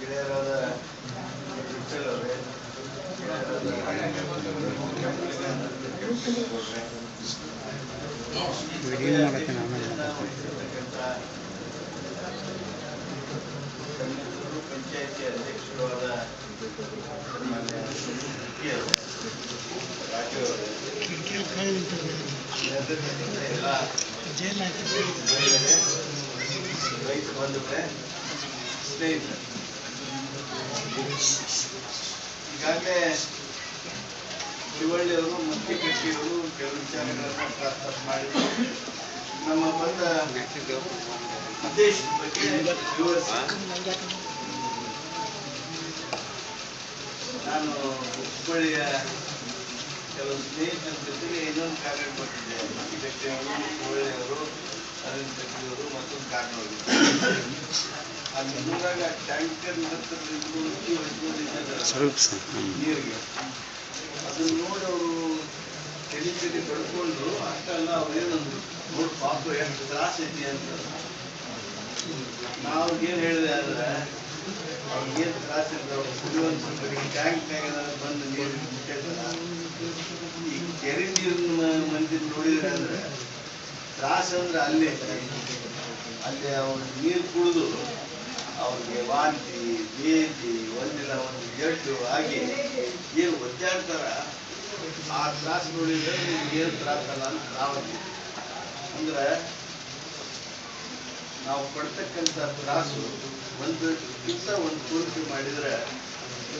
ಗೆಳೆಯರಾದ ವಿಠಲ್ ಅವರೇ, ವಿಡಿಯೋ ಮಾಡತ್ತೀನಿ ಆಮೇಲೆ ಇರ್ತಕ್ಕಂಥ ಕನ್ನಡೂರು ಪಂಚಾಯತಿ ಅಧ್ಯಕ್ಷರು ಮುಖ್ಯ ರೈತ ಬಂಧುಗಳೇ ಸ್ನೇಹಿತರೆ ಈಗಾಗಲೇ ಶಿವಳ್ಳಿಯವರು ಮತ್ತು ಕಟ್ಟಿಯವರು ಕೆಲವು ವಿಚಾರಗಳನ್ನು ಪ್ರಸ್ತಾಪ ಮಾಡಿ ನಮ್ಮ ಬಂದ ಉದ್ದೇಶದ ಬಗ್ಗೆ ನಾನು ಹುಬ್ಬಳ್ಳಿಯ ಕೆಲವು ಸ್ನೇಹಿತರ ಜೊತೆಗೆ ಇನ್ನೊಂದು ಕಾರ್ಯ ಕೊಟ್ಟಿದ್ದೆ ಮತಿ ಹುಬ್ಬಳ್ಳಿಯವರು ಅರವಿಂದ್ ಕಟ್ಟಿಯವರು ಮತ್ತೊಂದು ಕಾರಣ ಆ ಬೆಂಗಳೂರಾಗ ಟ್ಯಾಂಕರ್. ನೀರಿಗೆ. ಅದನ್ನು ನೋಡಿ ಅವರು ತಲೆ ತಲೆ ಬಡ್ಕೊಂಡ್ರು ಅಷ್ಟೆಲ್ಲ ಅವ್ರೇನಂದ್ರು ನೋಡ್ ಪಾಪ ಎಷ್ಟು ತ್ರಾಸ ಐತಿ ಅಂತ. ನಾವು ಏನ್ ಹೇಳಿದೆ ಅಂದ್ರೆ ಅವ್ರಿಗೇನ್ ತ್ರಾಸ ಇಲ್ಲ ಅವ್ರು ಕುಡಿಯುವಂತ ಟ್ಯಾಂಕ್ನಾಗ ಬಂದು ನೀರು ಈ ಕೆರೆ ನೀರಿನ ಮಂದಿ ನೋಡಿದ್ರೆ ಅಂದ್ರೆ ತ್ರಾಸ ಅಂದ್ರೆ ಅಲ್ಲೇ ಅಲ್ಲಿ ಅವ್ರ ನೀರು ಕುಡಿದು ಅವ್ರಿಗೆ ವಾಂತಿ ಬೇದಿ ಒಂದಿಲ್ಲ ಒಂದು ಜಡ್ಡು ಆಗಿ ಏನು ಒದ್ದಾಡ್ತಾರ ಆ ತ್ರಾಸ ನೋಡಿದ್ರೆ ನಿಮ್ಗೆ ಏನು ತ್ರಾಸಲ್ಲ ಅಂತ ನಾವು. ಅಂದ್ರೆ ನಾವು ಪಡ್ತಕ್ಕಂಥ ತ್ರಾಸು ಒಂದು ಇಂಥ ಒಂದು ಪೂರ್ತಿ ಮಾಡಿದರೆ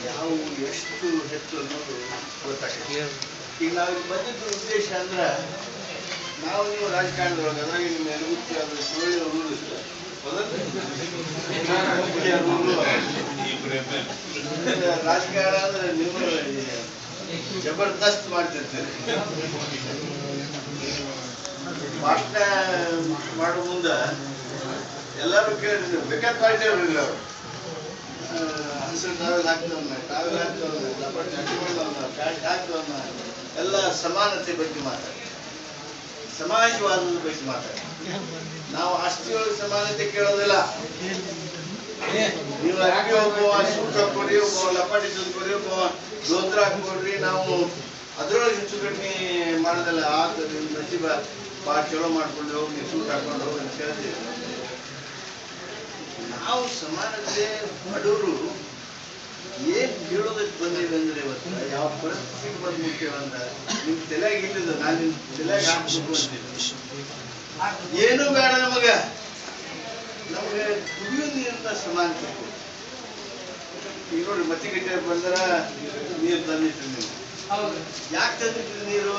ಯಾವ ಎಷ್ಟು ಹೆಚ್ಚು ಅನ್ನೋದು ಗೊತ್ತಾಗ್ತದೆ. ಈಗ ನಾವು ಬಂದಿದ್ದ ಉದ್ದೇಶ ಅಂದ್ರೆ ನಾವು ರಾಜಕಾರಣದೊಳಗೆ ಅದ್ರಾಗ ನಿಮ್ಮ ಅದು ಸುಳ್ಳಿ ಇದೆ ರಾಜಕಾರಣ ಅಂದ್ರೆ ನೀವು ಜಬರ್ದಸ್ತ್ ಮಾಡ್ತಿರ್ತೀರಿ. ಭಾಷಣ ಮಾಡೋ ಮುಂದ ಎಲ್ಲರೂ ಕೇಳಿದ್ರು. ಬೇಕಾದ ಪಾರ್ಟಿ ಅವ್ರಿಲ್ಲ ಅವರು. ಹಸಿರು ಟಾವೆಲ್ ಹಾಕ್ತವನ್ನ ಟಾವೆಲ್ ಹಾಕ್ತವನ್ನ ಲಪಟ್ ಹಾಕ್ತವನ್ನ ಪ್ಯಾಂಟ್ ಹಾಕ್ತವನ್ನ ಎಲ್ಲ ಸಮಾನತೆ ಬಗ್ಗೆ ಮಾತಾಡಿ. ಸಮಾಜವಾದದ ಬಗ್ಗೆ ಮಾತಾಡಿ. ನಾವು ಆಸ್ತಿಯೊಳಗೆ ಸಮಾನತೆ ಕೇಳೋದಿಲ್ಲ. ನೀವು ಅಕ್ಕಿ ಒಬ್ಬ ಸೂಟ್ ಹಾಕೊಡ್ರಿ ಒಬ್ಬ ಲಪಾಟಿ ಸುತ್ಕೊಡ್ರಿ ಒಬ್ಬ ದೋತ್ರ ಹಾಕೊಡ್ರಿ ನಾವು ಅದರೊಳಗೆ ಹೆಚ್ಚು ಕಡಿಮೆ ಮಾಡೋದಿಲ್ಲ. ಆತ ನಿಮ್ಮ ನಸೀಬ ಭಾಳ ಚಲೋ ಮಾಡ್ಕೊಂಡು ಹೋಗಿ, ನೀವು ಸೂಟ್ ಹಾಕೊಂಡು ಹೋಗಿ ಅಂತ ಹೇಳ್ತೀವಿ ನಾವು ಸಮಾನತೆ ಬಡವರು ಏನ್ ಹೇಳೋದಕ್ಕೆ ಬಂದಿವೆ ಅಂದ್ರೆ ಇವತ್ತು ಯಾವ ಪರಿಸ್ಥಿತಿಗೆ ಬಂದು ಮುಖ್ಯವ ಅಂದ್ರೆ ನಿಮ್ ತಲೆಯಾಗ ಇಲ್ಲದ ನಾನು ನಿಮ್ ತಲೆಯಾಗ ಹಾಕ್ಬೇಕು ಅಂತೀನಿ. ಏನು ಬೇಡ ನಮಗ. ನಮಗೆ ಕುಡಿಯೋ ನೀರಿನ ಸಮಾನತೆ. ಈಗ ನೋಡ್ರಿ ಮತ್ತಿಗಟ್ಟೆ ಬಂದ್ರ, ನೀರು ತಂದಿಟ್ರಿ ನೀವು ಯಾಕೆ ತಂದಿಟ್ರಿ ನೀರು?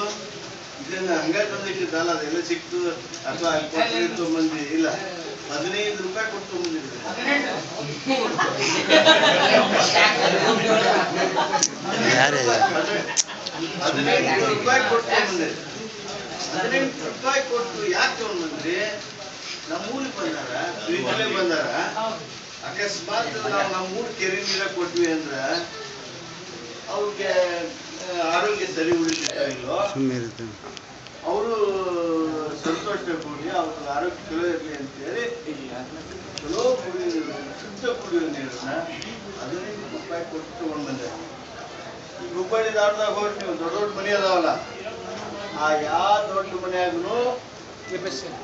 ಇದನ್ನ ಹಂಗ ತಂದಿಟ್ಟಿದ್ದಲ್ಲ, ಅದೆಲ್ಲ ಸಿಕ್ತು. ಅಥವಾ ಮಂದಿ ಇಲ್ಲ. ಹದಿನೈದು ರೂಪಾಯಿ ಕೊಟ್ಟು ಹದಿನೈದು ರೂಪಾಯಿ ಕೊಟ್ಟು ಹದಿನೆಂಟು ರೂಪಾಯಿ ಕೊಟ್ಟು ಯಾಕೆ ತಗೊಂಡ್ಬಂದ್ರಿ? ನಮ್ಮೂರಿಗೆ ಬಂದಾರ ಪ್ರೀತಿಲೇ ಬಂದಾರ. ಅಕಸ್ಮಾತ್ ನಾವು ನಮ್ಮ ಊರ್ ಕೆರೆ ನೀರ ಕೊಟ್ವಿ ಅಂದ್ರ ಅವ್ರಿಗೆ ಆರೋಗ್ಯ ಸರಿ ಇರುತ್ತೆ ಅವರು ಸಂತೋಷ ಪಡಿ ಅವ್ರ ಆರೋಗ್ಯ ಚಲೋ ಇರಲಿ ಅಂತೇಳಿ ಚಲೋ ಕುಡಿಯೋ ನೀರು ಶುದ್ಧ ಕುಡಿಯೋ ನೀರನ್ನ ಹದಿನೈದು ರೂಪಾಯಿ ಕೊಟ್ಟು ತಗೊಂಡ್ ಬಂದೆ. ಈಗ ಹುಬ್ಬಳ್ಳಿ ದಾಟದಾಗ ಹೋಗಿ ನೀವು ದೊಡ್ಡ ದೊಡ್ಡ ಮನೆ ಅದಾವಲ್ಲ ಆ ಯಾವ ದೊಡ್ಡ ಮನೆಯಾಗೂ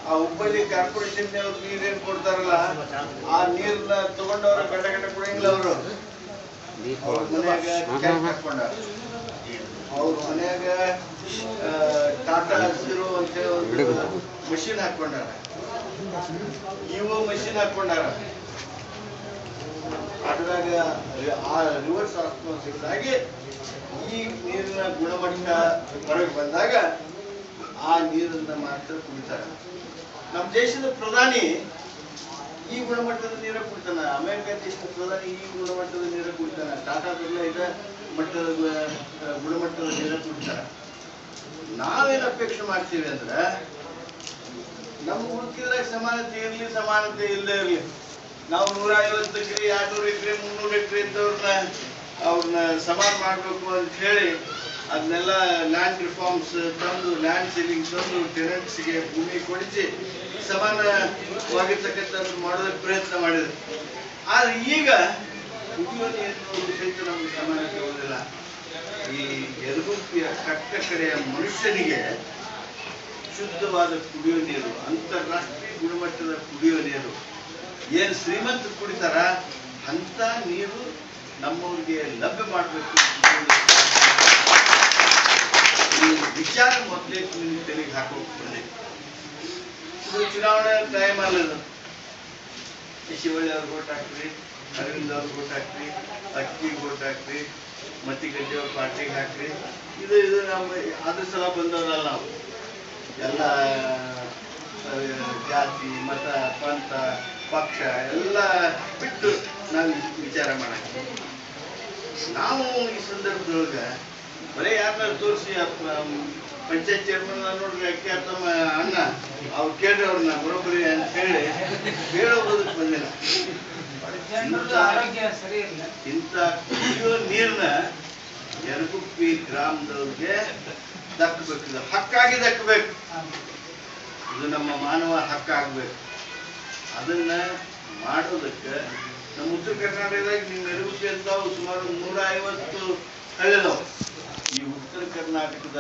ಆ ಹುಬ್ಬಳ್ಳಿ ಕಾರ್ಪೊರೇಷನ್ ನೀರೇನ್ ಕೊಡ್ತಾರಲ್ಲ ಆ ನೀರನ್ನ ತಗೊಂಡವ್ರ ಗಂಡ ಗಂಡ ಕುಡಿಯಂಗಿಲ್ಲ ಅವರು. ಮನ್ಯಾಗ ಹಾಕೊಂಡಾರ ಅವ್ರ ಮನ್ಯಾಗ ಟಾಟಾ ಹಸಿರು ಅಂತ ಮಷಿನ್ ಹಾಕೊಂಡಾರ ಇವು ಮಷಿನ್ ಹಾಕೊಂಡಾರ ಅದ್ರಾಗ ಆ ರಿವರ್ಸ್ ಆಸ್ಮೋಸಿಸ್ ಆಗಿ ಈ ನೀರಿನ ಗುಣಮಟ್ಟ ಹೊರಗೆ ಬಂದಾಗ ಆ ನೀರನ್ನ ಮಾತ್ರ ಕುಡಿತಾರೆ. ನಮ್ಮ ದೇಶದ ಪ್ರಧಾನಿ ಈ ಗುಣಮಟ್ಟದ ನೀರ ಕುಡಿತಾನ? ಅಮೆರಿಕ ದೇಶದ ಈ ಗುಣಮಟ್ಟದ ನೀರ ಕುಡಿತಾನ? ಟಾಟಾ ಬಿರ್ಲಾ ಇದ, ಮಟ್ಟದ ಗುಣಮಟ್ಟದ ನೀರ ಕುಡಿತಾರ. ನಾವೇನು ಅಪೇಕ್ಷೆ ಮಾಡ್ತೀವಿ ಅಂದ್ರೆ ನಮ್ಮ ಹುಡುಕಿದ್ರೆ ಸಮಾನತೆ ಇರ್ಲಿ, ಸಮಾನತೆ ಇಲ್ಲದೆ ಇರಲಿ. ನಾವು ನೂರ ಐವತ್ತು ಎಕರೆ ಎರಡ್ನೂರು ಎಕರೆ ಮುನ್ನೂರು ಎಕರೆ ಇದ್ದವ್ರನ್ನ, ಅವ್ರನ್ನ ಸಮಾನ ಮಾಡ್ಬೇಕು ಅಂತ ಹೇಳಿ ಅದನ್ನೆಲ್ಲ ಲ್ಯಾಂಡ್ ರಿಫಾರ್ಮ್ಸ್ ತಂದು ಲ್ಯಾಂಡ್ ಸೀಲಿಂಗ್ ತಂದು ಟೆನೆಂಟ್ಸ್ಗೆ ಭೂಮಿ ಕೊಡಿಸಿ ಸಮಾನವಾಗಿರ್ತಕ್ಕಂಥದ್ದು ಮಾಡೋದಕ್ಕೆ ಪ್ರಯತ್ನ ಮಾಡಿದ್ರು. ಆದ್ರೆ ಈಗ ನೀರು ಸಹಿತ ನಮಗೆ ಸಮಾನಕ್ಕೆ ಹೋಗೋದಿಲ್ಲ ಈ ಯರಗುಪ್ಪಿಯ ಕಟ್ಟ ಕಡೆಯ ಮನುಷ್ಯನಿಗೆ ಶುದ್ಧವಾದ ಕುಡಿಯೋ ನೀರು, ಅಂತಾರಾಷ್ಟ್ರೀಯ ಗುಣಮಟ್ಟದ ಕುಡಿಯೋ ನೀರು, ಏನು ಶ್ರೀಮಂತರು ಕುಡಿತಾರ ಅಂತ ನೀರು ನಮ್ಮವ್ರಿಗೆ ಲಭ್ಯ ಮಾಡಬೇಕು ವಿಚಾರ ಮೊದಲೇ ತಲೆಗೆ ಹಾಕೋಕ್ ಬಂದೆ. ಇದು ಚುನಾವಣೆ ಟೈಮ್ ಅಲ್ಲದು. ಶಿವಳ್ಳಿ ಅವ್ರಿಗೆ ಓಟ್ ಹಾಕ್ರಿ, ಅರವಿಂದ್ ಅವ್ರಿಗೆ ಓಟ್ ಹಾಕ್ರಿ ಅಕ್ಕಿಗೆ ಓಟ್ ಹಾಕ್ರಿ ಮತ್ತಿಗಡ್ಡೆ ಅವ್ರ ಪಾರ್ಟಿಗೆ ಹಾಕ್ರಿ. ಇದು ಇದು ನಮ್ಮ ಅದ್ರ ಸಲ ಬಂದವರಲ್ಲ ನಾವು. ಎಲ್ಲ ಜಾತಿ, ಮತ, ಪಂಥ, ಪಕ್ಷ ಎಲ್ಲ ಬಿಟ್ಟು ನಾವು ವಿಚಾರ ಮಾಡಕ್ಕೆ ನಾವು ಈ ಸಂದರ್ಭದೊಳಗೆ ಬರೀ ಯಾರನ್ನ ತೋರಿಸಿ ಪಂಚಾಯತ್ ಚೇರ್ಮನ್ ನೋಡ್ರಿ ಅಕ್ಕಿ ತಮ್ಮ ಅಣ್ಣ ಅವ್ರು ಕೇಳ್ರಿ ಅವ್ರನ್ನ ಬರೋಬ್ಬರಿ ಅಂತ ಹೇಳಿ ಹೇಳೋದಕ್ಕೆ ಬಂದಿಲ್ಲ. ಇಂಥ ಕುಡಿಯೋ ನೀರನ್ನ ಯರಗುಪ್ಪಿ ಗ್ರಾಮದವ್ರಿಗೆ ದಕ್ಕಬೇಕು ಇದು ಹಕ್ಕಾಗಿ ದಕ್ಕಬೇಕು. ಇದು ನಮ್ಮ ಮಾನವ ಹಕ್ಕಾಗಬೇಕು. ಅದನ್ನ ಮಾಡೋದಕ್ಕೆ ನಮ್ಮ ಉತ್ತರ ಕರ್ನಾಟಕದಾಗ ನಿಮ್ಮ ಯರಗುಪ್ಪಿ ಅಂತ ಸುಮಾರು ನೂರ ಐವತ್ತು ಹಳ್ಳಿದಾವ ಕರ್ನಾಟಕದ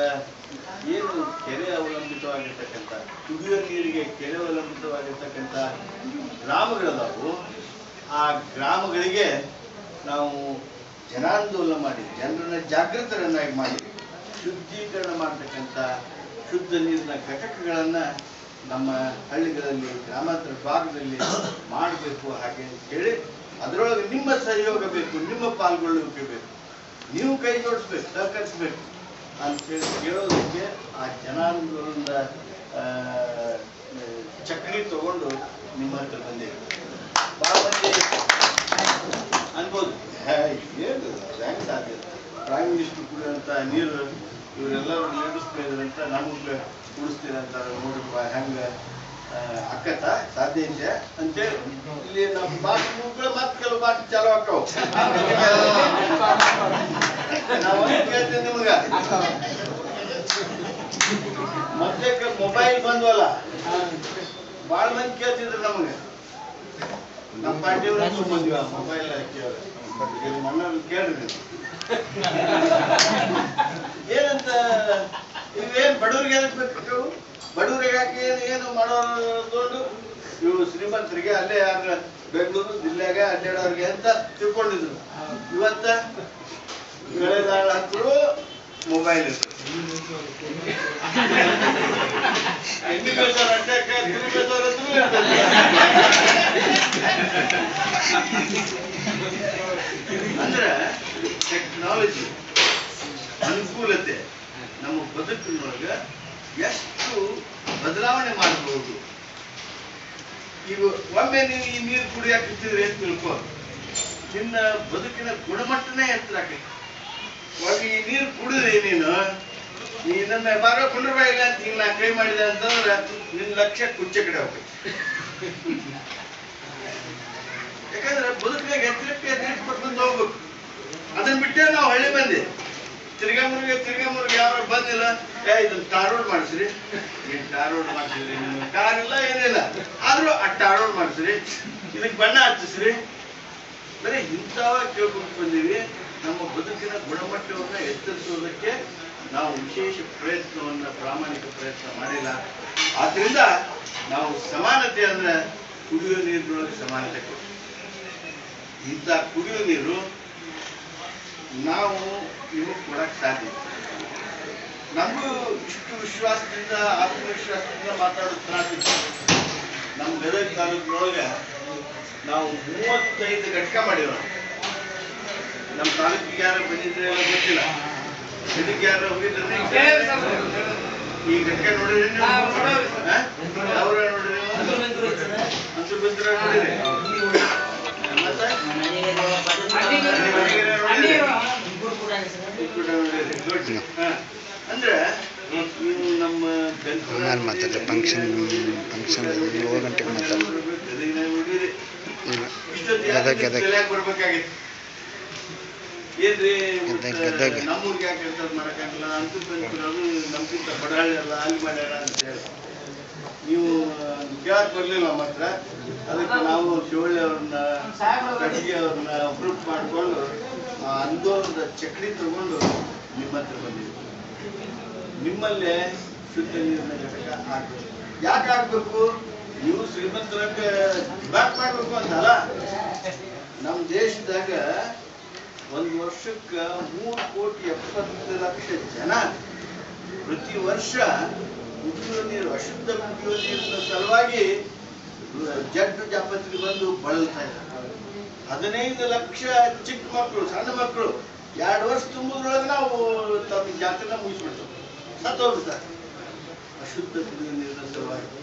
ಏನು ಕೆರೆ ಅವಲಂಬಿತವಾಗಿರ್ತಕ್ಕಂಥ, ಕುಡಿಯುವ ನೀರಿಗೆ ಕೆರೆ ಅವಲಂಬಿತವಾಗಿರ್ತಕ್ಕಂಥ ಗ್ರಾಮಗಳದಾವು, ಆ ಗ್ರಾಮಗಳಿಗೆ ನಾವು ಜನಾಂದೋಲನ ಮಾಡಿ, ಜನರನ್ನ ಜಾಗೃತರನ್ನಾಗಿ ಮಾಡಿ, ಶುದ್ಧೀಕರಣ ಮಾಡತಕ್ಕಂಥ ಶುದ್ಧ ನೀರಿನ ಘಟಕಗಳನ್ನ ನಮ್ಮ ಹಳ್ಳಿಗಳಲ್ಲಿ, ಗ್ರಾಮಾಂತರ ಭಾಗದಲ್ಲಿ ಮಾಡಬೇಕು ಹಾಗೆ ಅಂತ ಹೇಳಿ ಅದರೊಳಗೆ ನಿಮ್ಮ ಸಹಯೋಗ ಬೇಕು, ನಿಮ್ಮ ಪಾಲ್ಗೊಳ್ಳುವಿಕೆ ಬೇಕು. ನೀವು ಕೈ ಜೋಡಿಸ್ಬೇಕು, ಸಹಕರಿಸ್ಬೇಕು. ಅಂತೇಳಿ ಕೇಳೋದಕ್ಕೆ ಆ ಜನಾಂಗದಿಂದ ಚಕ್ರಿ ತಗೊಂಡು ನಿಮ್ಮ ಹತ್ರ ಬಂದಿದೆ ಭಾಳ ಮಂದಿ ಅನ್ಬೋದು. ಏನು? ಹೆಂಗ್ ಸಾಧ್ಯ ಪ್ರೈಮ್ ಮಿನಿಸ್ಟರ್ ಕುಡಿಯುವಂತ ನೀರು, ಇವರೆಲ್ಲರೂ ನೀಡಿಸ್ತಾ ಇದ್ರಂತ ನಮಗೆ ಅಂತ ನೋಡ್ರಪ್ಪ ಹೆಂಗ? ಅಕ್ಕತ್ತ? ಸಾಧ್ಯ ಇದೆ ಅಂತೇಳಿ ಇಲ್ಲಿ ನಮ್ಮ ಮಾತು ಮುಗ್ಗಳು ಮತ್ತೆ ಕೆಲವು ಮಾತು ಚಾಲು ಆಕ್ಕವು ನಾವು ನಿಮ್ಗ. ಮತ್ತೆ ಮೊಬೈಲ್ ಬಂದ್ವಲ್ಲ? ಬಾಳ್ ಮಂದಿ ಕೇಳ್ತಿದ್ರು ನಮಗೆ. ನಮ್ಮ ಪಾರ್ಟಿಯವರು ಬಂದ್ವಿ ಮೊಬೈಲ್ ಮಣ್ಣಲ್ಲಿ ಕೇಳ್ರಿ ನೀವು. ಏನಂತ ಇವೇನ್ ಬಡವ್ರಿಗೆ ಏನಕ್ಕೆ ಬಡವರಿಗೆ ಯಾಕೆ ಏನು ತಗೊಂಡು ಇವು ಶ್ರೀಮಂತರಿಗೆ ಅಲ್ಲೇ ಯಾರ ಬೆಂಗಳೂರು ಜಿಲ್ಲೆಗ ಅಡ್ಡಾಡೋರಿಗೆ ಅಂತ ತಿಳ್ಕೊಂಡಿದ್ರು. ಇವತ್ತ ಬೆಳೆದಾಳ ಮೊಬೈಲ್. ಅಂದ್ರೆ ಟೆಕ್ನಾಲಜಿ ಅನುಕೂಲತೆ ನಮ್ಮ ಬದುಕಿನೊಳಗ ಎಷ್ಟು ಬದಲಾವಣೆ ಮಾಡಬಹುದು. ಈಗ ಒಮ್ಮೆ ನೀವು ಈ ನೀರು ಕುಡಿಯಾಕಿದ್ರೆ ಅಂತ ತಿಳ್ಕೊ? ನಿನ್ನ ಬದುಕಿನ ಗುಣಮಟ್ಟನೇ ಎತ್ತರ ಒಮ್ಮೆ ಈ ನೀರು ಕುಡಿದ್ರೆ ನೀನು ನೀ ನನ್ನ ಬಾರೋ ಕುಂಡ್ರಬಾ ಇಲ್ಲ ಅಂತ ಈಗ ನಾ ಕೈ ಮಾಡಿದೆ ಅಂತಂದ್ರೆ ನಿನ್ನ ಲಕ್ಷ್ಯ ಕುಚ್ಚ ಕಡೆ ಹೋಗ್ಬೇಕು ಯಾಕಂದ್ರೆ ಬದುಕಿನಾಗ ಎತ್ತರಕ್ಕೆ ಎತ್ತರಕ್ಕೆ ಬಂದು ಹೋಗ್ಬೇಕು. ಅದನ್ನ ಬಿಟ್ಟೆ ನಾವು ಹಳ್ಳಿ ಮಂದಿ ತಿರ್ಗಾ ಮುರುಗೆ ಯಾರು ಬಂದಿಲ್ಲ? ಏ ಇದು ಟಾರ್ ರೋಡ್ ಮಾಡಿಸ್ರಿ. ಏನ್ ಟಾರ್ ರೋಡ್ ಮಾಡಿಸಿದ್ರಿ ನಿಮ್ಗೆ ಕಾರ್ ಇಲ್ಲ, ಏನಿಲ್ಲ. ಆದ್ರೂ ಆ ಟಾರ್ ರೋಡ್ ಮಾಡಿಸ್ರಿ. ಇದಕ್ಕೆ ಬಣ್ಣ ಹಚ್ಚಿಸ್ರಿ. ಬರೀ ಇಂಥವ ಕೇಳ್ಕೊಂಡು ಬಂದೀವಿ. ನಮ್ಮ ಬದುಕಿನ ಗುಣಮಟ್ಟವನ್ನ ಎತ್ತರಿಸೋದಕ್ಕೆ ನಾವು ವಿಶೇಷ ಪ್ರಯತ್ನವನ್ನ, ಪ್ರಾಮಾಣಿಕ ಪ್ರಯತ್ನ ಮಾಡಿಲ್ಲ. ಆದ್ರಿಂದ ನಾವು ಸಮಾನತೆ ಅಂದ್ರೆ ಕುಡಿಯೋ ನೀರಿನೊಳಗೆ ಸಮಾನತೆ ಕೊಡ್ತೀವಿ. ಇಂಥ ಕುಡಿಯೋ ನೀರು ನಾವು ಇವು ಕೊಡಕ್ಕೆ ಸಾಧ್ಯ ನಮಗೂ ಇಷ್ಟು ವಿಶ್ವಾಸದಿಂದ ಆತ್ಮವಿಶ್ವಾಸದಿಂದ ಮಾತಾಡುತ್ತಾ ನಮ್ಮ ಗದಗ ತಾಲೂಕಿನೊಳಗೆ ನಾವು ಮೂವತ್ತೈದು ಘಟಕ ಮಾಡಿರೋ ನಮ್ಮ ತಾಲೂಕಿಗೆ ಯಾರು ಬಂದಿದ್ರೆ ಎಲ್ಲ ಗೊತ್ತಿಲ್ಲ. ಇದಕ್ಕೆ ಯಾರು ಹೋಗಿದ್ರೆ ಈ ಘಟಕ ನೋಡಿದ್ರೆ ಅವರ ನೋಡಿದ್ರೆ ಬಂದ್ರೆ ನೋಡಿರಿ ಮತ್ತೆ? ಅಂದ್ರೆ ನಮ್ಮ ಹಂಗಾರೆ ಮಾತಾಡ್ರಿ ಫಂಕ್ಷನ್ ಫಂಕ್ಷನ್ ಏಳು ಗಂಟೆಗೆ ಇಲ್ಲ. ಗದಗ ಗದಗ. ಗದಗ, ಗದಗ. ನೀವು ಕೇಳಕ್ ಬರಲಿಲ್ಲ ಮಾತ್ರ ಅದಕ್ಕೆ ನಾವು ಶಿವಳ್ಳಿ ಅವ್ರನ್ನ ಅವ್ರನ್ನ ಅಪ್ರೂವ್ ಮಾಡ್ಕೊಂಡು ಆಂದೋಲನದ ಚಕ್ರಿ ತಗೊಂಡು ನಿಮ್ಮ ಹತ್ರ ಬಂದಿದ್ದೀವಿ ನಿಮ್ಮಲ್ಲೇ ಶುದ್ಧ ನೀರಿನ ಘಟಕ ಆಗ್ಬೇಕು. ಯಾಕೆ ಆಗ್ಬೇಕು? ನೀವು ಶ್ರೀಮಂತರಕ್ಕೆ ಬ್ಯಾಕ್ ಮಾಡ್ಬೇಕು ಅಂತಲ್ಲ? ನಮ್ಮ ದೇಶದಾಗ ಒಂದು ವರ್ಷಕ್ಕ ಮೂರು ಕೋಟಿ ಎಪ್ಪತ್ತು ಲಕ್ಷ ಜನ ಪ್ರತಿ ವರ್ಷ ಕುಡಿಯುವ ನೀರು, ಅಶುದ್ಧ ಕುಡಿಯುವ ನೀರಿನ ಸಲುವಾಗಿ ಜಡ್ಡು ಜಾಪತ್ರಿಗೆ ಬಂದು ಬಳಲ್ತಾ ಇದ್ದಾರೆ. ಹದಿನೈದು ಲಕ್ಷ ಚಿಕ್ಕ ಮಕ್ಕಳು, ಸಣ್ಣ ಮಕ್ಕಳು. ಎರಡು ವರ್ಷ ತುಂಬುದ್ರೊಳಗೆ ನಾವು ತಮ್ಮ ಜಾತ್ರೆ ಮುಗಿಸ್ಬಿಡ್ತೇವೆ. ಸತ್ತೋಗ್ಬಿಡ್ತಾರೆ. ಅಶುದ್ಧ ಕುಡಿಯುವ ನೀರಿನ ಸಲುವಾಗಿ.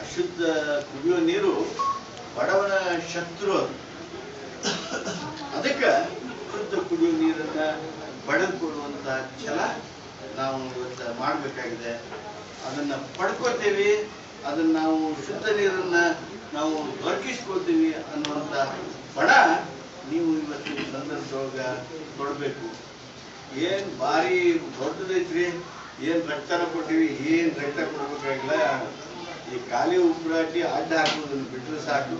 ಅಶುದ್ಧ ಕುಡಿಯುವ ನೀರು ಬಡವನ ಶತ್ರು ಅದು. ಅದಕ್ಕೆ ಶುದ್ಧ ಕುಡಿಯುವ ನೀರನ್ನ ಪಡೆದುಕೊಳ್ಳುವಂತ ಛಲ ನಾವು ಇವತ್ತು ಮಾಡಬೇಕಾಗಿದೆ. ಅದನ್ನ ಪಡ್ಕೋತೇವಿ. ಅದನ್ನ ನಾವು ಶುದ್ಧ ನೀರನ್ನ ನಾವು ದೊರಕಿಸ್ಕೊಳ್ತೀವಿ ಅನ್ನುವಂತ ಬಣ ನೀವು ಇವತ್ತಿನ ಸಂದರ್ಭದೊಳಗ ಕೊಡಬೇಕು. ಏನ್ ಭಾರಿ ದೊಡ್ಡದೈತ್ರಿ, ಏನ್ ರಕ್ತನ ಕೊಟ್ಟಿವಿ, ಏನ್ ರಕ್ತ ಕೊಡ್ಬೇಕಾಗಿಲ್ಲ. ಈ ಖಾಲಿ ಉಪ್ರಾಟಿ ಅಡ್ಡ ಹಾಕುವುದನ್ನು ಬಿಟ್ಟರೆ ಸಾಕು.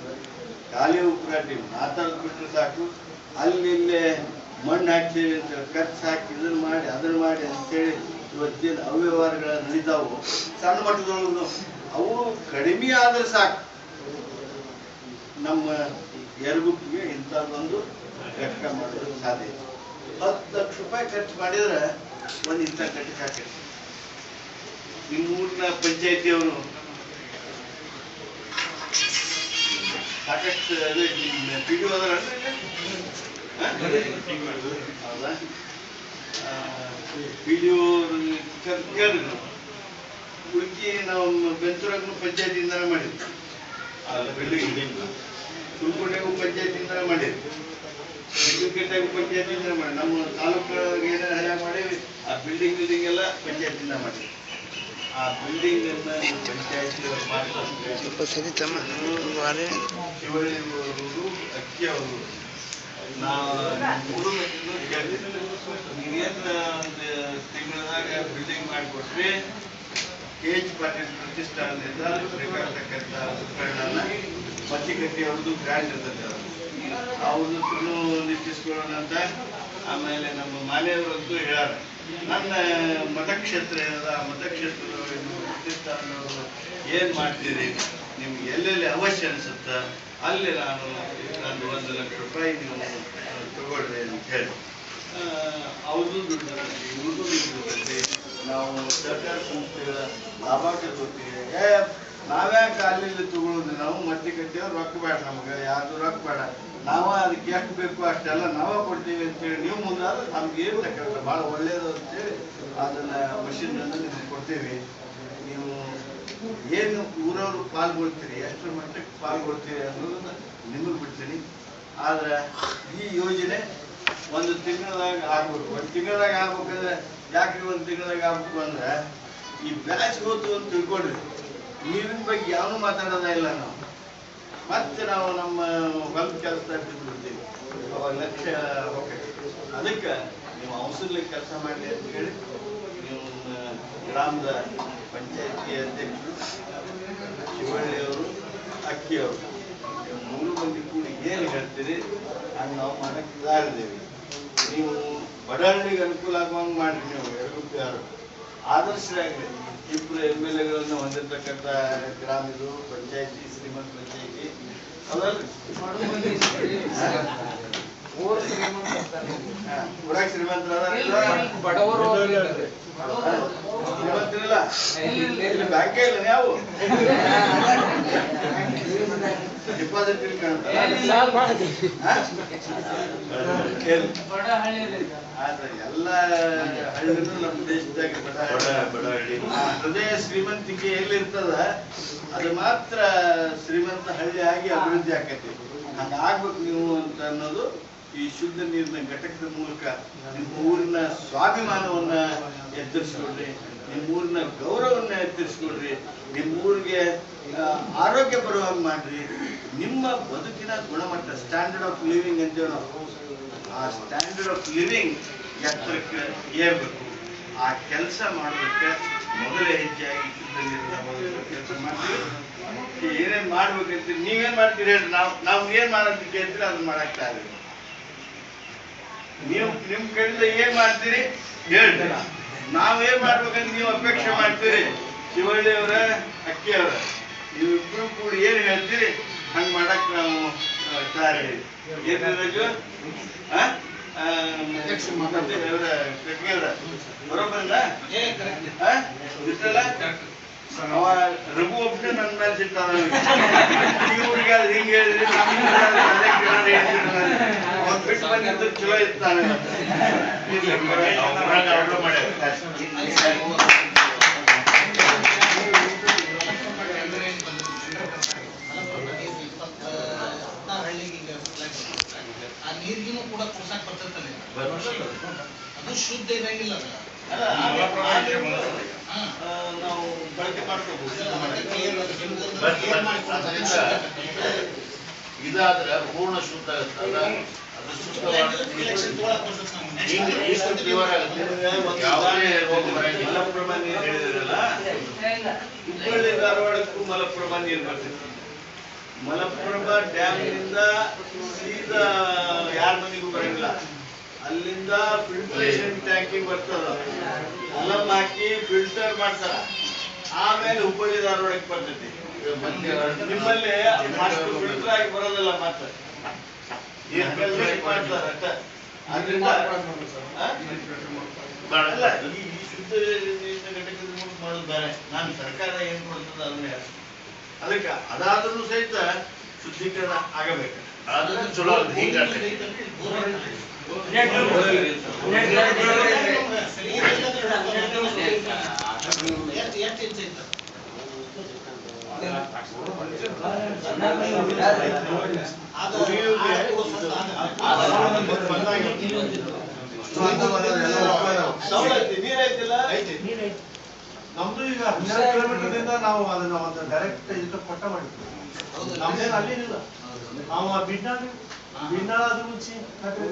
ಖಾಲಿ ಉಪ್ರಾಟಿ ಮಾತಾಡೋದು ಬಿಟ್ಟರೆ ಸಾಕು. ಅಲ್ಲಿ ಇಲ್ಲೇ ಮಣ್ಣು ಹಾಕ್ತೀವಿ ಅಂತ ಖರ್ಚು ಹಾಕಿ ಇದನ್ನ ಮಾಡಿ, ಅದನ್ನ ಮಾಡಿ ಅಂತೇಳಿ ಇವತ್ತಿನ ಅವ್ಯವಹಾರಗಳ ನಡೀತಾವು, ಸಣ್ಣ ಮಟ್ಟದೊಳಗು, ಅವು ಕಡಿಮೆ ಆದ್ರೆ ಸಾಕು. ನಮ್ಮ ಎರಗುಪ್ಪಿಗೆ ಇಂಥದ್ದೊಂದು ಘಟಕ ಮಾಡೋದು ಸಾಧ್ಯ ಇದೆ. ಹತ್ತು ಲಕ್ಷ ರೂಪಾಯಿ ಖರ್ಚು ಮಾಡಿದ್ರೆ ಒಂದು ಇಂಥ ಘಟಕ ನಿಮ್ಮ ಊರಿನ ಪಂಚಾಯತಿಯವರು ಸಾಕಷ್ಟು ಅದೇ ಪಿ ಡಿ ಹೌದಾ? ಪಿ ಡಿ ಕೇಳಿದ್ರು. ಹುಡುಕಿ ನಾವು ಬೆಂತೂರಾಗ ಪಂಚಾಯತಿಯಿಂದ ಮಾಡಿದ್ವಿ ಬಿಲ್ಡಿಂಗ್ ತುಮಕೂರಿನಾಗೂ ಪಂಚಾಯತಿಯಿಂದ ಮಾಡಿದ್ವಿ ಕ್ರಿಕೆಟಾಗಿ ಪಂಚಾಯತಿಯಿಂದ ಮಾಡಿ ನಮ್ಮ ತಾಲೂಕು ಏನ ಹಳೆ ಮಾಡಿ ಆ ಬಿಲ್ಡಿಂಗ್ ಬಿಲ್ಡಿಂಗ್ ಎಲ್ಲ ಪಂಚಾಯತಿಯಿಂದ ಮಾಡಿ ಆ ಬಿಲ್ಡಿಂಗ್ ಅನ್ನ ಪಂಚಾಯತಿ ಮಾಡ್ತಾರೆ ಸ್ವಲ್ಪ ಸರಿ ತಮ್ಮ. ವಾರೆ. ಶಿವಳ್ಳಿ ಅವರು ಅಕ್ಕಿ ಅವರು. ನಾವು ಮೂರು ತಿಂಗಳದಾಗ ಬಿಲ್ಡಿಂಗ್ ಮಾಡಿಕೊಟ್ರಿ ಕೆ ಎಚ್ ಪಾಟೀಲ್ ಪ್ರತಿಷ್ಠಾನದಿಂದ ಬೇಕಾಗ್ತಕ್ಕಂಥ ಉಪಕರಣನ ಕಟ್ಟಿ ಅವ್ರದ್ದು ಗ್ರ್ಯಾಂಡ್ ಇರ್ತದೆ ಅವ್ರದ್ದು. ಅವ್ರದ್ದು ನಿಶ್ಚಿಸ್ಕೊಳ್ಳೋಣ ಅಂತ ಆಮೇಲೆ ನಮ್ಮ ಮಾಲೆಯವರಂತೂ ಹೇಳ್ಯಾರ. ನನ್ನ ಮತಕ್ಷೇತ್ರ ಏನದ? ಆ ಪ್ರತಿಷ್ಠಾನದವರು ಏನ್ ಮಾಡ್ತೀರಿ ನಿಮ್ಗೆ ಎಲ್ಲೆಲ್ಲಿ ಅವಶ್ಯ ಅನ್ಸುತ್ತ? ಅಲ್ಲಿ ನಾನು ನಾನು ಒಂದು ಲಕ್ಷ ರೂಪಾಯಿ ನೀವು ತಗೊಳ್ರಿ ಅಂತ ಹೇಳಿ. ಅವ್ರದ್ದು ದುಡ್ಡು ಇವ್ರದ್ದು ದುಡ್ಡು ನಾವು ಸರ್ಕಾರ ಸಂಸ್ಥೆಗಳ ಲಾಭ ತಗೋತೀವಿ ಏ ನಾವ್ಯಾಕೆ ಅಲ್ಲಿ ತಗೊಳ್ಳೋದು ನಾವು ಮಟ್ಟಿ ಕಟ್ಟಿಯವ್ರು ರೊಕ್ಕ ಬೇಡ ನಮ್ಗೆ, ಯಾರ್ದು ರೊಕ್ಕ ಬೇಡ. ನಾವ ಅದಕ್ಕೆ ಎಷ್ಟು ಬೇಕು ಅಷ್ಟೆಲ್ಲ ನಾವ ಕೊಡ್ತೀವಿ ಅಂತೇಳಿ, ನೀವು ಮುಂದಾದ್ರೆ ನಮ್ಗೆ ಏನು ಲೆಕ್ಕ ಭಾಳ ಒಳ್ಳೇದು ಅಂತೇಳಿ ಅದನ್ನ ಮಷಿನ್ ಅನ್ನು ನಿಮ್ಗೆ ಕೊಡ್ತೀವಿ. ನೀವು ಏನು ಊರವರು ಪಾಲ್ಗೊಳ್ತೀರಿ, ಎಷ್ಟರ ಮಟ್ಟಕ್ಕೆ ಪಾಲ್ಗೊಳ್ತೀರಿ ಅನ್ನೋದನ್ನ ನಿಮಗೆ ಬಿಡ್ತೀನಿ. ಆದ್ರೆ ಈ ಯೋಜನೆ ಒಂದು ತಿಂಗಳದಾಗ ಆಗ್ಬೇಕು. ಒಂದು ತಿಂಗಳದಾಗ ಆಗ್ಬೇಕಂದ್ರೆ ಯಾಕೆ ಒಂದು ತಿಂಗಳದಾಗ ಆಗ್ಬೇಕು ಅಂದ್ರೆ, ಈ ಬ್ಯಾಚ್ ಗೊತ್ತು ಅಂತ ತಿಳ್ಕೊಂಡ್ರಿ ನೀರಿನ ಬಗ್ಗೆ ಯಾವನು ಮಾತಾಡೋದ ಇಲ್ಲ ನಾವು. ಮತ್ತೆ ನಾವು ನಮ್ಮ ಹೊಲದ ಕೆಲಸ ಬಿಟ್ಬಿಡ್ತೀವಿ. ಅವಾಗ ಲಕ್ಷ ಹೋಗ್ತೈತಿ ಅದಕ್ಕೆ ನೀವು ಔಷಧಿ ಕೆಲಸ ಮಾಡಿ ಅಂತ ಹೇಳಿ ನೀವು ಗ್ರಾಮದ ಪಂಚಾಯತಿ ಅಧ್ಯಕ್ಷರು ಶಿವಳ್ಳಿಯವರು ಅಕ್ಕಿಯವರು ಮೂರು ಮಂದಿ ಕೂಡಿ ಏನು ಹೇಳ್ತೀರಿ ಅದು ನಾವು ಮಾಡಕ್ಕೆ ದಾರಿದ್ದೇವೆ ನೀವು ಬಡಹಳ್ಳಿಗೆ ಅನುಕೂಲ ಆಗುವಂಗೆ ಮಾಡಿರಿ ನೀವು, ಎರಡು ಯಾರು ಆದರ್ಶರಾಗಲಿ ಇಬ್ಬರು ಎಂ ಎಲ್ ಎಗಳನ್ನು ಹೊಂದಿರತಕ್ಕಂಥ ಗ್ರಾಮ ಇದು ಪಂಚಾಯತಿ ಶ್ರೀಮಂತ ಪಂಚಾಯತಿ. ಊರು ಶ್ರೀಮಂತ ಬಡವರು. ಶ್ರೀಮಂತರಿಲ್ಲ. ಬ್ಯಾಂಕೇ ಇಲ್ಲ ನೀವು? ಡಿಪಾಸಿಟ್ ಇಲ್ಲಿ ಎಲ್ಲ ಹಳ್ಳಿನೂ ನಮ್ಮ ದೇಶದಾಗ ಹೃದಯ ಶ್ರೀಮಂತಿಕೆ ಎಲ್ಲಿರ್ತದ ಅದು ಮಾತ್ರ ಶ್ರೀಮಂತ ಹಳ್ಳಿ ಆಗಿ ಅಭಿವೃದ್ಧಿ ಆಕೈತಿ. ಹಂಗ ಆಗ್ಬೇಕು ನೀವು ಅಂತ ಅನ್ನೋದು ಈ ಶುದ್ಧ ನೀರಿನ ಘಟಕದ ಮೂಲಕ ನಿಮ್ಮ ಊರಿನ ಸ್ವಾಭಿಮಾನವನ್ನ ಎತ್ತರಿಸ್ಕೊಡ್ರಿ ನಿಮ್ಮ ಊರಿನ ಗೌರವವನ್ನ ಎತ್ತರಿಸ್ಕೊಡ್ರಿ ನಿಮ್ಮೂರಿಗೆ ಆರೋಗ್ಯ ಬರುವಂಗೆ ಮಾಡ್ರಿ. ನಿಮ್ಮ ಬದುಕಿನ ಗುಣಮಟ್ಟ ಸ್ಟ್ಯಾಂಡರ್ಡ್ ಆಫ್ ಲಿವಿಂಗ್ ಅಂತೇಳಿ ಆ ಸ್ಟ್ಯಾಂಡರ್ಡ್ ಆಫ್ ಲಿವಿಂಗ್ ಎತ್ತರಕ್ಕೆ ಏರ್ಬೇಕು. ಆ ಕೆಲಸ ಮಾಡೋದಕ್ಕೆ ಮೊದಲ ಹೆಚ್ಚಾಗಿ ಕೆಲಸ ಮಾಡ್ತೀವಿ. ಏನೇನ್ ಮಾಡ್ಬೇಕಂತ ನೀವೇನ್ ಮಾಡ್ತೀರಿ ಹೇಳಿ ನಾವು ನಾವು ಏನ್ ಮಾಡೋದಕ್ಕೆ ಕೇಳ್ತೀರಿ ಅದನ್ನ ಮಾಡಕ್ ತಯಾರಿ ನೀವು, ನಿಮ್ ಕಡೆಯಿಂದ ಏನ್ ಮಾಡ್ತೀರಿ, ಹೇಳ್ರಿ. ನಾವೇನ್ ಮಾಡ್ಬೇಕಂತ ನೀವು ಅಪೇಕ್ಷೆ ಮಾಡ್ತೀರಿ? ಶಿವಳ್ಳಿ ಅವರ ಅಕ್ಕಿ ಅವರ ನೀವಿಬ್ರು ಕೂಡ ಏನ್ ಹೇಳ್ತೀರಿ? ಹಂಗ್ ಮಾಡಕ್ ನಾವು ಸಾರಿ ತಯಾರಿ ಏನ್ ರಾಜು ಆ? ಆ, ಮತ್ತೆ ಇವ್ರ ಕಟ್ಗೆ ಅವ್ರ ಬರೋಬ್ಬರಲ್ಲ ಆ? ಇಷ್ಟಲ್ಲ? ಅವ ರಘು ಒಬ್ಬನೇ ನನ್ನ ಮೇಲೆ ಸಿಗ್ತಾನ. ಇವ್ರಿಗೆ ಅದು ಹಿಂಗೆ ಹೇಳಿದ್ರಿ ಅದು ಚಲೋ ಇರ್ತಾನೆ ಆ ನೀರಿಗೂ ಕೂಡ ಕುಡ್ಸಕ್ ಬರ್ತೈತಲ್ಲ ಅದು ಶುದ್ಧ ಇರಂಗಿಲ್ಲ ನಾವು ಬಳಕೆ ಮಾಡ್ಕೋಬಹುದು? ಇದಾದ್ರೆ ಪೂರ್ಣ ಶುದ್ಧ ಧಾರವಾಡಕ್ಕೂ ಮಲಪ್ರಭಾ ನೀರು ಮಲಪ್ರಭಾ ಡ್ಯಾಮ್ನಿಂದ ಸೀದಾ ಯಾರ ಮನೆಗೂ ಬರಂಗಿಲ್ಲ ಅಲ್ಲಿಂದ ಫಿಲ್ಟ್ರೇಷನ್ ಟ್ಯಾಂಕಿ ಬರ್ತದ ಅಲಂ ಹಾಕಿ ಫಿಲ್ಟರ್ ಮಾಡ್ತಾರ ಆಮೇಲೆ ಹುಬ್ಬಳ್ಳಿ ಧಾರವಾಡಕ್ಕೆ ಬರ್ತೈತಿ ನಿಮ್ಮಲ್ಲಿ ಫಿಲ್ಟರ್ ಆಗಿ ಬರೋದಿಲ್ಲ ಮಾತ್ರ. ಈ ಈ ಶುದ್ಧ ಘಟಕದ ಮೂಲಕ ಮಾಡೋದು ಬೇರೆ ನಾನು ಸರ್ಕಾರ ಏನ್ ಕೊಡ್ತದ ಅದನ್ನ. ಅದಕ್ಕೆ ಅದಾದ್ರೂ ಸಹಿತ ಶುದ್ಧೀಕರಣ ಆಗಬೇಕು ಆದ್ರೆ ಚಲೋ ಆಗುತ್ತೆ ನಮ್ದು ಈಗ ಹನ್ನೆರಡು ಕಿಲೋಮೀಟರ್ದಿಂದ ನಾವು ಅದನ್ನ ಒಂದು ಡೈರೆಕ್ಟ್ ಇದಕ್ಕೆ ಕೊಟ್ಟ ಮಾಡಿದ್ವಿ. ನಮ್ದೇನು ಅಲ್ಲಿನಿಲ್ಲ ನಾವು ಆ ಬಿಡ್ನಾಳ್ ಬಿಡ್ನಾಳ ಅದು ಮುಂಚೆ ಸಪ್ಲೈ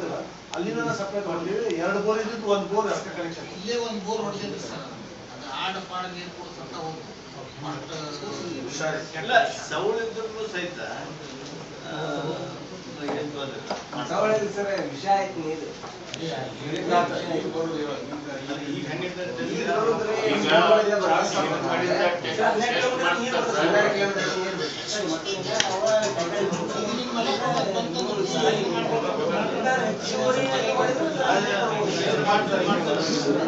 ಅಲ್ಲಿಂದ ಸಪ್ರೇಟ್ ಮಾಡಿದ್ವಿ ಎರಡು ಬೋರ್ ಇದ್ದಿದ್ದು ಒಂದು ಬೋರ್ ಅಷ್ಟೇ ಕನೆಕ್ಷನ್ ಇಲ್ಲೇ ಒಂದು ಬೋರ್ ಹೊಡೆದಿದ್ರು ಸರ್ ಅದು ಆಡ ಪಾಡ ನೀರು ಕೊಡ್ಸಂತ ಹೋಗ್ತು ಸಹಿತ ಸರ್ ವಿಷ ಆಯ್ತು ನೀರು ಟೆಸ್ಟ್ ಮಾಡ್ತಾರೆ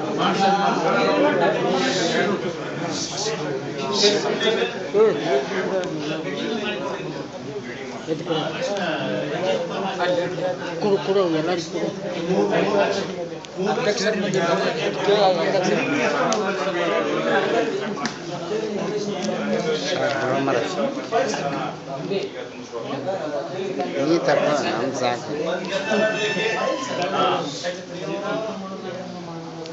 ಕೊಡು ಕೊಡು ಎಲ್ಲರಿಗೂ ಕೊಡು ಈ ಥರ ನಮ್ಗೆ ಸಾಕು